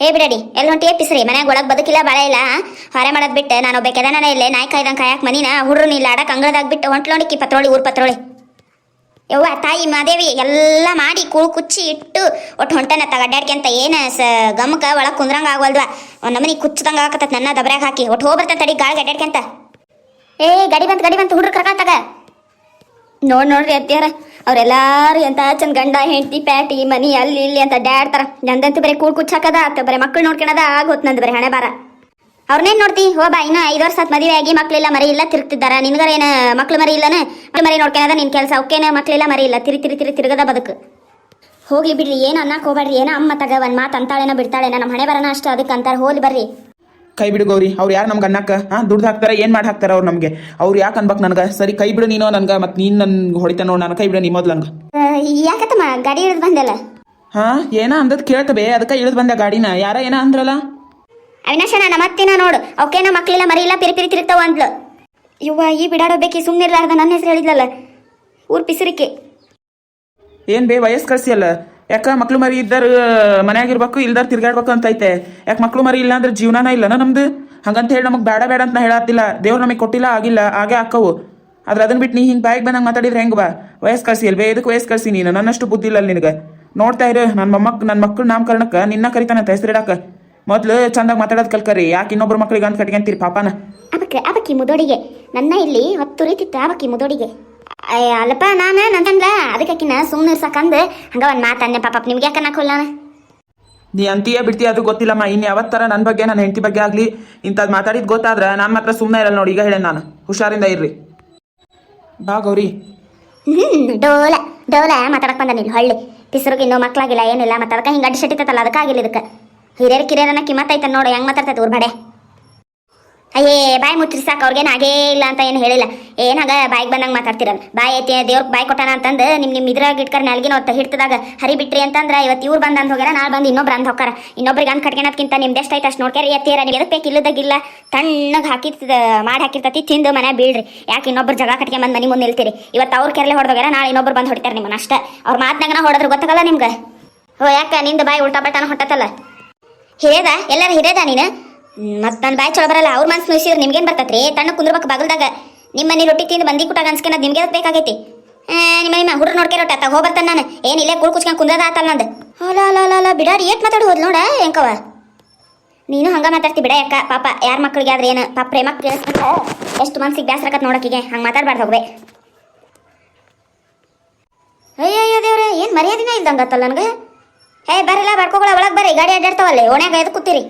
ಏ ಬಿಡಡಿ ಎಲ್ಲಿ ಹೊಂಟಿ ಪಿಸ್ರಿ? ಮನ್ಯಾಗ ಒಳಗೆ ಬದುಕಿಲ್ಲ, ಬಾಳೆ ಇಲ್ಲ ಹೊರೆ ಮಾಡೋದು ಬಿಟ್ಟು ನಾನು ಒಬ್ಬ ಕೆದನ ಇಲ್ಲೇ, ನಾಯಿ ಕಾಯ್ದಂಗೆ ಕಾಯಕ್ ಮನಿನ? ಹುಡ್ರು ಇಲ್ಲ ಆಡಕ್ಕೆ ಅಂಗಳದಾಗ ಬಿಟ್ಟು ಹೊಂಟ್ಲೋಣಿಕ್ಕಿ ಪತ್ರೋಳಿ, ಊರು ಪತ್ರೋಳಿ. ಯವ್ವ, ತಾಯಿ, ಮಾದೇವಿ, ಎಲ್ಲ ಮಾಡಿ ಕೂಳು ಕುಚ್ಚಿ ಇಟ್ಟು ಒಟ್ಟು ಹೊಂಟನ ತಗಡ್ಯಾಡ್ಕೆಂತ ಏನು ಸ ಗಮಕ ಒಳಗೆ ಕುಂದ್ರಂಗ ಆಗೋಲ್ವಾ ಒಂದು ನಮನಿ ಕುಚ್ಚದಂಗೆ ಆಗತ್ತ ನನ್ನ ದಬ್ರ್ಯಾಗ ಹಾಕಿ. ಒಟ್ಟು ಹೋಗ್ಬರ್ತಂತ ತಡಿ ಗಾಳಿ ಅಡ್ಯಾಡ್ಕೆಂತ ಏ, ಗಡಿ ಬಂತು ಗಡಿ ಬಂತು, ಹುಡ್ರು ಕರ್ಕೊಂತಾಗ ನೋಡಿ ನೋಡ್ರಿ ಅತ್ಯಾರ ಅವ್ರೆಲ್ಲಾರು ಎಂತ ಚಂದ ಗಂಡ, ಹೆಂಡತಿ, ಪ್ಯಾಟಿ, ಮನಿ, ಅಲ್ಲಿ ಇಲ್ಲಿ ಅಂತ ಅಡ್ಡಾಡ್ತಾರ. ನಂದಂತೂ ಬರೀ ಕೂಡ್ ಕುಚ್ಚಾಕದ ಆತ. ಬರೀ ಮಕ್ಕಳು ನೋಡ್ಕೊಳದ ಆಗೋತ್ ನಂದು ಬರೀ ಹಣೆ ಬಾರ ಅವ್ರನ್ನೇನ್ ನೋಡ್ತಿ? ಹೋ ಬಾ, ಇನ್ನೂ ಐದು ವರ್ಷ ಮದುವೆ ಆಗಿ ಮಕ್ಳಿಲ್ಲ ಮರಿ ಇಲ್ಲ ತಿರುಗ್ತಿದ್ದಾರ. ನಿನ್ಗರ ಏನ ಮಕ್ಳು ಮರಿ ಇಲ್ಲನ? ಮಕ್ಳು ಮರಿ ನೋಡ್ಕೊಳದ ನಿನ್ ಕೆಲಸ. ಅವಕ್ಕೇನ ಮಕ್ಳಿಲ್ಲ ಮರಿ ಇಲ್ಲ. ತಿರಿ ತಿರಿ ತಿರಿ ತಿರುಗದ ಬದುಕು. ಹೋಗ್ಲಿ ಬಿಡ್ರಿ, ಏನು ಅನ್ನಕ್ ಹೋಗ್ಬೇಡ್ರಿ. ಏನೋ ಅಮ್ಮ ತಗ ಒಂದ್ ಮಾತು ಅಂತಾಳೇನೋ ಬಿಡ್ತಾಳೆ ನಮ್ಮ ಹಣೆ ಬರನ ಅಷ್ಟ ಅದಕ್ಕೆ ಅಂತಾರೆ. ಹೋಲಿ ಬರ್ರಿ. ಕೈ ಬಿಡು ಗೌರಿ ಅವ್ರು ಯಾರು ನಮ್ಗೆ ಅನ್ನಕ್ಕ ಹಾಂ ದುಡ್ದು ಹಾಕ್ತಾರೆ ಏನು ಮಾಡಿ ಹಾಕ್ತಾರೆ ಅವ್ರು ನಮಗೆ? ಅವ್ರು ಯಾಕೆ ಅನ್ಬೇಕು ನನಗೆ? ಸರಿ ಕೈ ಬಿಡು ನೀನು ನನಗೆ ಮತ್ತು ನೀನು ನನ್ನ ಹೊಡಿತ ನೋಡಿ ನಾನು ಕೈ ಬಿಡು ನೀ ಮೊದ್ಲು ನಂಗೆ ಯಾಕತ್ತಮ್ಮ? ಗಾಡಿ ಇಳಿದು ಬಂದಲ್ಲ? ಹಾಂ ಏನ ಅಂದದ್ ಕೇಳ್ತಬೆ ಅದಕ್ಕೆ ಇಳಿದು ಬಂದೆ ಗಾಡಿನ. ಯಾರ ಏನ ಅಂದ್ರಲ್ಲ? ಅವಿನಾಶ ನನ್ನ ಮತ್ತಿನ ನೋಡು. ಅವಕ್ಕೇನ ಮರಿ ಇಲ್ಲ ಪಿರಿ ಪಿರಿ ತಿರುಗ್ತಾವ ಅಂದ್ಲು. ಇವ್ವ ಈ ಬಿಡಾಡೋ ಬೇಕಿ ಸುಮ್ಮನಿರ್ಲಾರ್ದ ನನ್ನ ಹೆಸರು ಹೇಳಿದ್ಲಲ್ಲ? ಊರ್ ಪಿಸರಿಕೆ. ಏನ್ ಬೇ ವಯಸ್ಸು ಕಳ್ಸಿಯಲ್ಲ ಯಾಕ ಮಕ್ಳು ಮರಿ ಇದ್ದಾರ ಮನೆಯಾಗಿರ್ಬೇಕು ಇಲ್ದಾರ ತಿರ್ಗಾಡ್ಬೇಕು ಅಂತ ಐತೆ ಯಾಕೆ ಮಕ್ಳು ಮರಿ ಇಲ್ಲ ಅಂದ್ರೆ ಜೀವನನ ಇಲ್ಲನ ನಮ್ದು? ಹಂಗಂತ ಹೇಳಿ ನಮಗೆ ಬೇಡ ಬೇಡ ಅಂತ ಹೇಳತ್ತಿಲ್ಲ. ದೇವ್ರು ನಮಗೆ ಕೊಟ್ಟಿಲ್ಲ, ಆಗಿಲ್ಲ ಹಾಗೆ ಅಕ್ಕವು ಆದ್ರೆ ಅದನ್ನ ಬಿಟ್ಟು ನೀ ಹಿಂಗೆ ಬಾಯಿಗೆ ಬಂದಂಗೆ ಮಾತಾಡಿದ್ರೆ ಹೆಂಗೆ ಬಾ? ವಯಸ್ ಕಳ್ಸಿ ಅಲ್ವೇ? ಇದಕ್ಕೆ ವಯಸ್ಸು ಕಳ್ಸಿ ನೀನು? ನನ್ನಷ್ಟು ಬುದ್ಧಿ ಇಲ್ಲ ನಿನಗೆ. ನೋಡ್ತಾ ಇರು ನನ್ನ ಮೊಮ್ಮಕ್ ನನ್ನ ಮಕ್ಳು ನಾಮಕರಣಕ್ಕೆ ನಿನ್ನ ಕರಿತಾನಂತ ಹೆಸರಿಡಾಕ. ಮೊದ್ಲು ಚಂದಾಗಿ ಮಾತಾಡೋದು ಕಲ್ಕರಿ ಯಾಕೆ ಇನ್ನೊಬ್ರು ಮಕ್ಳಿಗೆ ಅಂತ ಕಟ್ಕೊಂತೀರಿ ಪಾಪನ? ಅದಕ್ಕೆ ಅದಕ್ಕೆ ಮುದೋಡಿಗೆ. ನನ್ನ ಇಲ್ಲಿ ಹತ್ತು ರೀತಿ ಅದಕ್ಕೆ ಮುದೋಡಿಗೆ. ಅಲ್ಲಪ್ಪ ನಾನು ನಂತಂದ್ಲ ಅದಕ್ಕಿನ ಸುಮ್ಮನೆ ಸಾಕಂದು ಹಂಗ ಒಂದು ಮಾತನ್ನೆ ಪಾಪ ನಿಮ್ಗೆ ಯಾಕೆ ಅನ್ನಕೋಲ್ಲ ನೀ ಅಂತೀಯ ಬಿಡ್ತೀಯ? ಅದು ಗೊತ್ತಿಲ್ಲಮ್ಮ. ಇನ್ನು ಯಾವತ್ತರ ನನ್ನ ಬಗ್ಗೆ ನನ್ನ ಹೆಂಡತಿ ಬಗ್ಗೆ ಆಗಲಿ ಇಂಥದ್ದು ಮಾತಾಡಿದ್ ಗೊತ್ತಾದ್ರೆ ನಾನು ಮಾತ್ರ ಸುಮ್ಮನೆ ಇರಲ್ಲ ನೋಡಿ. ಈಗ ಹೇಳಿ ನಾನು. ಹುಷಾರಿಂದ ಇರ್ರಿ. ಬಾ ಗೌರಿ. ಹ್ಮ್ ಡೋಲ ಡೋಲ ಮಾತಾಡಕ್ ಬಂದ ನೀನು. ಹಳ್ಳಿ. ಪಿಸರುಗೆ ಇನ್ನೂ ಮಕ್ಳಾಗಿಲ್ಲ ಏನಿಲ್ಲ. ಮತ್ತೆ ಅದಕ್ಕೆ ಹಿಂಗೆ ಅಡ್ಡಿ ಶೆಟ್ಟಿತ್ತಲ್ಲ ಅದಕ್ಕಾಗಿಲ್ಲ ಇದಕ್ಕೆ. ಹಿರಿಯರ್ ಕಿರಿಯರನ್ನ ಕಿಮ್ಮತ್ತೈತೆ ನೋಡು. ಹೆಂಗ್ ಮಾತಾಡ್ತೈತೆ ಊರ್ ಬಡೆ ಅಯ್ಯೇ, ಬಾಯಿ ಮುಚ್ಚ್ರಿ ಸಾಕು, ಅವ್ರಿಗೇನು ಹಾಗೇ ಇಲ್ಲ ಅಂತ ಏನು ಹೇಳಿಲ್ಲ. ಏನಾಗ ಬಾಯಿಗೆ ಬಂದಂಗೆ ಮಾತಾಡ್ತಿರಲ್ಲ ಬಾಯಿ ಐತಿ ದೇವ್ರಿಗೆ ಬಾಯಿ ಕೊಟ್ಟಾನ ಅಂತಂದು ನಿಮ್ಮ ನಿಮ್ಮ ಇದ್ರಾಗ ಇಟ್ಕರ್ ನಾಲ್ಗಿನ ಹೊತ್ತ ಹಿಡ್ತದಾಗ ಹರಿ ಬಿಟ್ರಿ ಅಂತಂದ್ರೆ ಇವತ್ತು ಇವ್ರು ಬಂದು ಅಂತ ಹೋಗ್ಯಾರ, ನಾಳೆ ಬಂದು ಇನ್ನೊಬ್ರು ಅಂತ ಹೋಗ್ಯಾರ ಇನ್ನೊಬ್ರಿಗೆ ಅಂದ್ ಕಟ್ಕೊಳೋದ್ಕಿಂತ ನಿಮ್ದು ಎಷ್ಟೈತೆ ಅಷ್ಟು ನೋಡ್ಕ್ಯಾರ ಎತ್ತೀರ ನೀವು ಎದಕ್ಕೆ ಬೇಕು? ಇಲ್ಲದಾಗಿಲ್ಲ. ತಣ್ಣಗೆ ಹಾಕಿ ಮಾಡಿ ಹಾಕಿರ್ತತಿ, ತಿಂದು ಮನೆ ಬೀಳ್ರಿ. ಯಾಕೆ ಇನ್ನೊಬ್ರು ಜಗ ಕಟ್ಕೊಂಡ್ ಮನೆ ಮುಂದೆ ನಿಲ್ತೀರಿ? ಇವತ್ತು ಅವ್ರ ಕೆರಲೆ ಹೊಡೆದೋಗ್ಯಾರ ನಾಳೆ ಇನ್ನೊಬ್ರು ಬಂದು ಹೊಡಿತಾರೆ ನಿಮ್ಮನ್ನ ಅಷ್ಟೇ. ಅವ್ರ ನಾ ಹೊಡೆದ್ರೆ, ಗೊತ್ತಾಗಲ್ಲ ನಿಮ್ಗೆ? ಓ, ಯಾಕೆ ನಿಂದು ಬಾಯಿ ಉಲ್ಟಾ ಬಟಾನ ಹೊಟ್ಟತಲ್ಲ ಹಿರೇದ ಎಲ್ಲರೂ ಹಿರೇದ ನೀನು? ಮತ್ತೆ ನನ್ನ ಬಾಯಿ ಚೊಳ ಬರಲ್ಲ, ಅವ್ರ ಮನ್ಸು ನುಯಿಸಿದ್ರೆ ನಿಮ್ಗೇನು ಬರ್ತತ್ರಿ? ತಣ್ಣ ಕುಂದ್ರಬೇಕು ಬಾಗಲ್ದಾಗ. ನಿಮ್ಮ ಮನೆ ರೊಟ್ಟಿ ತಿಂದು ಬಂದಿ ಕುಟಾಗ ಅನ್ಸ್ಕೊಂಡು ನಿಮಗೆ ಅದಕ್ಕೆ ಬೇಕಾಗೈತಿ? ನಿಮ್ಮ ನಿಮ್ಮ ಹುಡ್ರು ನೋಡ್ಕೆ ರೊಟ್ಟಿ ತಗೋ ಬರ್ತಾನೆ ನಾನು. ಏನು ಇಲ್ಲೇ ಕುಳ್ ಕುಚ್ಕೊಂಡು ಕುಂದ್ರದ ಆತಲ್ಲ ನಂದು. ಅಲ್ಲ ಅಲ್ಲ ಅಲ್ಲ ಅಲ್ಲ ಬಿಡಾರಿ ಏಟ್ ಮಾತಾಡು ಹೋದ್ ನೋಡ ಹೆಂಕವ ನೀನು ಹಂಗೆ ಮಾತಾಡ್ತಿ ಬಿಡ, ಯಾಕ. ಪಾಪ, ಯಾರ ಮಕ್ಕಳಿಗೆ ಆದ್ರೆ ಏನು? ಪಾಪ ಪ್ರೇಮಕ್ಕೆ ಕೇಳಿಸ್ಬಿಟ್ಟ ಎಷ್ಟು ಮನ್ಸಿಗೆ ಬೇಸರಕತ್ ನೋಡಕ್ಕಿಗೆ ಹಂಗೆ ಮಾತಾಡ್ಬಾರ್ದು ಹೋಗ್ಬೇ. ಅಯ್ಯಯ್ಯೋ ದೇವ್ರೆ, ಏನು ಮರ್ಯಾದಿನ ಇಲ್ದಂಗತ್ತಲ್ಲ ನನಗೆ? ಹೇ ಬರಲ್ಲ ಬರ್ಕೋಗಳ ಒಳಗೆ ಬರ್ರಿ, ಗಾಡಿ ಅಡ್ಡಾಡ್ತಾವಲ್ಲೇ, ಓಣ್ಯಾಗ ಎದ್ದು ಕೂತೀರಿ.